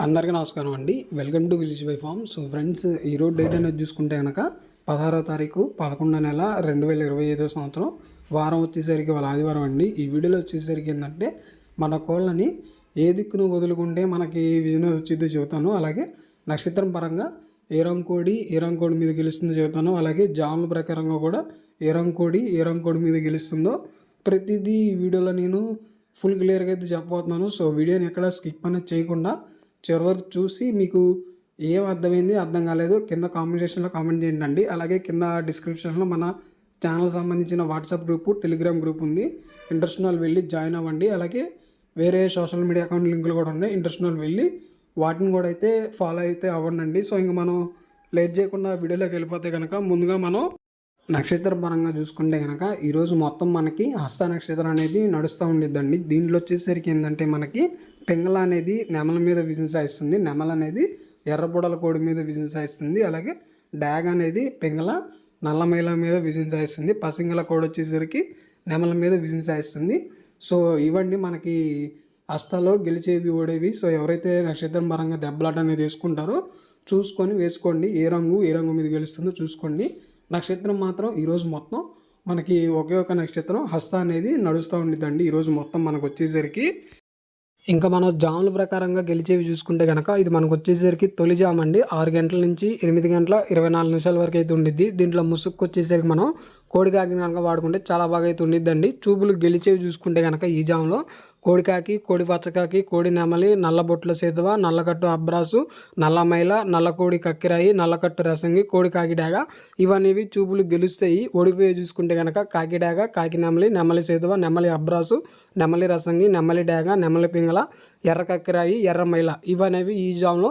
అందరికీ నమస్కారం అండి. Welcome to village by farm so friends ఈరోజు డేట్ అనేది చూసుకుంటే కనుక పదహారో తారీఖు పదకొండో నెల రెండు వేల ఇరవై ఐదో సంవత్సరం. వారం వచ్చేసరికి వాళ్ళ ఆదివారం అండి. ఈ వీడియోలో వచ్చేసరికి ఏంటంటే మన కోళ్ళని ఏ దిక్కును వదులుకుంటే మనకి బిజినెస్ వచ్చిందో చెబుతాను. అలాగే నక్షత్రం పరంగా ఏ రంకోడి ఏ రంకోడి మీద గెలుస్తుందో చెబుతాను. అలాగే జాముల ప్రకారంగా కూడా ఏ రంకోడి ఏ రంకోడి మీద గెలుస్తుందో ప్రతిదీ ఈ వీడియోలో నేను ఫుల్ క్లియర్గా అయితే చెప్పబోతున్నాను. సో వీడియోని ఎక్కడ స్కిప్ అనేది చేయకుండా చివరి వరకు చూసి మీకు ఏం అర్థమైంది అర్థం కాలేదు కింద కామెంట్ సెక్షన్లో కామెంట్ చేయండి అండి. అలాగే కింద డిస్క్రిప్షన్లో మన ఛానల్ సంబంధించిన వాట్సాప్ గ్రూపు టెలిగ్రామ్ గ్రూప్ ఉంది. ఇంట్రెస్ట్ వెళ్ళి జాయిన్ అవ్వండి. అలాగే వేరే సోషల్ మీడియా అకౌంట్ లింకులు కూడా ఉన్నాయి. ఇంట్రెస్ట్ వెళ్ళి వాటిని కూడా అయితే ఫాలో అయితే అవ్వండి. సో ఇంక మనం లేట్ చేయకుండా వీడియోలోకి వెళ్ళిపోతే కనుక ముందుగా మనం నక్షత్ర పరంగా చూసుకుంటే కనుక ఈరోజు మొత్తం మనకి హస్త నక్షత్రం అనేది నడుస్తూ ఉండిద్దండి. దీంట్లో వచ్చేసరికి ఏంటంటే మనకి పెంగళ అనేది నెమల మీద విజయం సాయిస్తుంది. నెమల అనేది ఎర్రబుడల కోడి మీద విజయం సాయిస్తుంది. అలాగే డాగ్ అనేది పెంగళ నల్లమైల మీద విజయం సాయిస్తుంది. పసింగల కోడి వచ్చేసరికి నెమల మీద విజయం సాయిస్తుంది. సో ఇవన్నీ మనకి హస్తాలో గెలిచేవి ఓడేవి. సో ఎవరైతే నక్షత్రం పరంగా దెబ్బలాట అనేది వేసుకుంటారో చూసుకొని వేసుకోండి. ఏ రంగు ఏ రంగు మీద గెలుస్తుందో చూసుకోండి. నక్షత్రం మాత్రం ఈరోజు మొత్తం మనకి ఒకే ఒక నక్షత్రం హస్త అనేది నడుస్తూ ఉండిద్దండి. ఈరోజు మొత్తం మనకు వచ్చేసరికి ఇంకా మనం జాముల ప్రకారంగా గెలిచేవి చూసుకుంటే కనుక ఇది మనకు వచ్చేసరికి తొలి జామ్ అండి. ఆరు గంటల నుంచి ఎనిమిది గంటల ఇరవై నాలుగు నిమిషాల వరకు అయితే ఉండిద్ది. దీంట్లో ముసుక్కు వచ్చేసరికి మనం కోడికాకి కనుక వాడుకుంటే చాలా బాగా అయితే ఉండిద్దండి. చూపులు గెలిచేవి చూసుకుంటే కనుక ఈ జామ్లో కోడికాకి కోడి పచ్చకాకి కోడి నెమలి నల్లబొట్ల సేతువ నల్లకట్టు అబ్రాసు నల్లమైల నల్లకోడి నల్ల కోడి కక్కిరాయి నల్లకట్టు రసంగి కోడి కాకిడాగ ఇవనేవి చూపులు గెలుస్తాయి. ఓడిపోయి చూసుకుంటే కనుక కాకిడాగ కాకి నెమలి నెమలి సేతువ నెమలి అబ్రాసు నెమలి రసంగి నెమలి డాగ నెమలి పింగళ ఎర్ర కక్కిరాయి ఎర్ర మైల. ఇవనేవి ఈ జామ్లో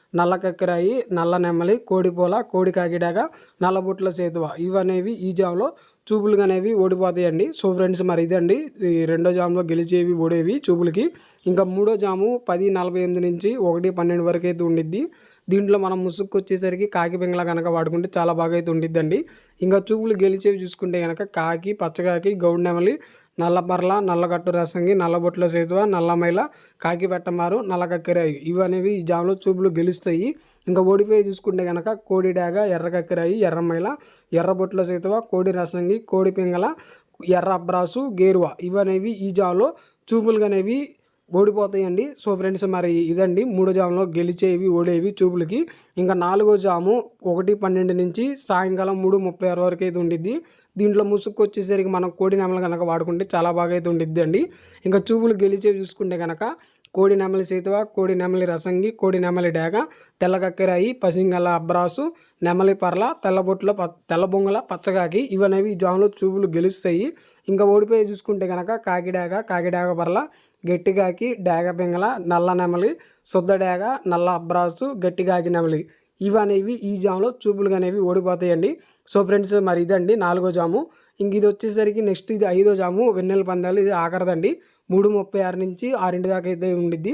నల్ల కక్కిరాయి నల్ల నెమ్మలి కోడిపోల కోడి కాకిడాగ నల్లబుట్ల సేతువ. ఇవనేవి ఈ జామ్లో చూపులు అనేవి ఓడిపోతాయండి. సో ఫ్రెండ్స్ మరి ఇదండి. ఈ రెండో జామ్లో గెలిచేవి ఓడేవి చూపులకి. ఇంకా మూడో జాము పది నలభై ఎనిమిది నుంచి ఒకటి పన్నెండు వరకు అయితే ఉండిద్ది. దీంట్లో మనం ముసుగు వచ్చేసరికి కాకి బెంగళ కనుక వాడుకుంటే చాలా బాగా అయితే ఉండిద్దండి. ఇంకా చూపులు గెలిచేవి చూసుకుంటే కనుక కాకి పచ్చకాకి గౌడ్ నెమలి నల్లపర్ల నల్లగట్టు రసంగి నల్లబొట్ల సేతువ నల్లమైల కాకి పెట్టమారు నల్లకక్కిరాయి ఇవనేవి ఈ జామ్లో చూపులు గెలుస్తాయి. ఇంకా ఓడిపోయి చూసుకుంటే కనుక కోడి డాగ ఎర్రకక్కెరాయి ఎర్రమైల ఎర్రబొట్ల సేతువ కోడి రసంగి కోడి పింగళ ఎర్ర అబ్రాసు గేరువ ఇవనేవి ఈ జాములో చూపులు అనేవి ఓడిపోతాయండి. సో ఫ్రెండ్స్ మరి ఇదండి. మూడో జాములో గెలిచేవి ఓడేవి చూపులకి. ఇంకా నాలుగో జాము ఒకటి పన్నెండు నుంచి సాయంకాలం మూడు ముప్పై ఆరు వరకు అయితే ఉండిద్ది. దీంట్లో ముసుగు వచ్చేసరికి మనం కోడి నెమలు కనుక వాడుకుంటే చాలా బాగా అయితే ఉండిద్ది అండి ఇంకా చూపులు గెలిచేవి చూసుకుంటే కనుక కోడి నెమలి సేతువ కోడి నెమలి రసంగి కోడి నెమలి డేగ తెల్ల కక్కెరాయి పసింగల అబ్రాసు నెమలి పర్ల తెల్లబొట్ల ప తెల్లబొంగల పచ్చగాకి ఇవనేవి ఈ జాములో చూపులు గెలుస్తాయి. ఇంకా ఓడిపోయి చూసుకుంటే కనుక కాకిడాగ కాకిడాగ పర్ల గట్టిగాకి డాగ పింగళ నల్ల నెమలి శుద్ధ డాగ నల్ల అబ్రాసు గట్టిగాకి నెమలి. ఇవనేవి ఈ జాములో చూపులు అనేవి ఓడిపోతాయండి. సో ఫ్రెండ్స్ మరి ఇదండి నాలుగో జాము. ఇంక ఇది వచ్చేసరికి నెక్స్ట్ ఇది ఐదో జాము వెన్నెల పందాలు ఇది ఆఖరదండి. మూడు ముప్పై ఆరు నుంచి ఆరింటి దాకా అయితే ఉండిద్ది.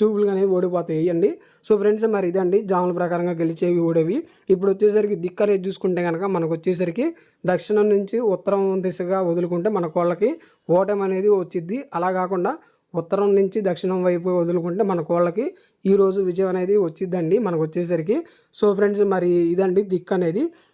ట్యూబ్లు అనేవి ఓడిపోతాయి. అండి సో ఫ్రెండ్స్ మరి ఇదండి. జాముల ప్రకారంగా గెలిచేవి ఓడేవి. ఇప్పుడు వచ్చేసరికి దిక్కు అనేది చూసుకుంటే కనుక మనకు వచ్చేసరికి దక్షిణం నుంచి ఉత్తరం దిశగా వదులుకుంటే మన కోళ్ళకి ఓటమి అనేది వచ్చిద్ది. అలా కాకుండా ఉత్తరం నుంచి దక్షిణం వైపు వదులుకుంటే మన కోళ్ళకి ఈరోజు విజయం అనేది వచ్చిద్దండి మనకు వచ్చేసరికి. సో ఫ్రెండ్స్ మరి ఇదండి దిక్కు అనేది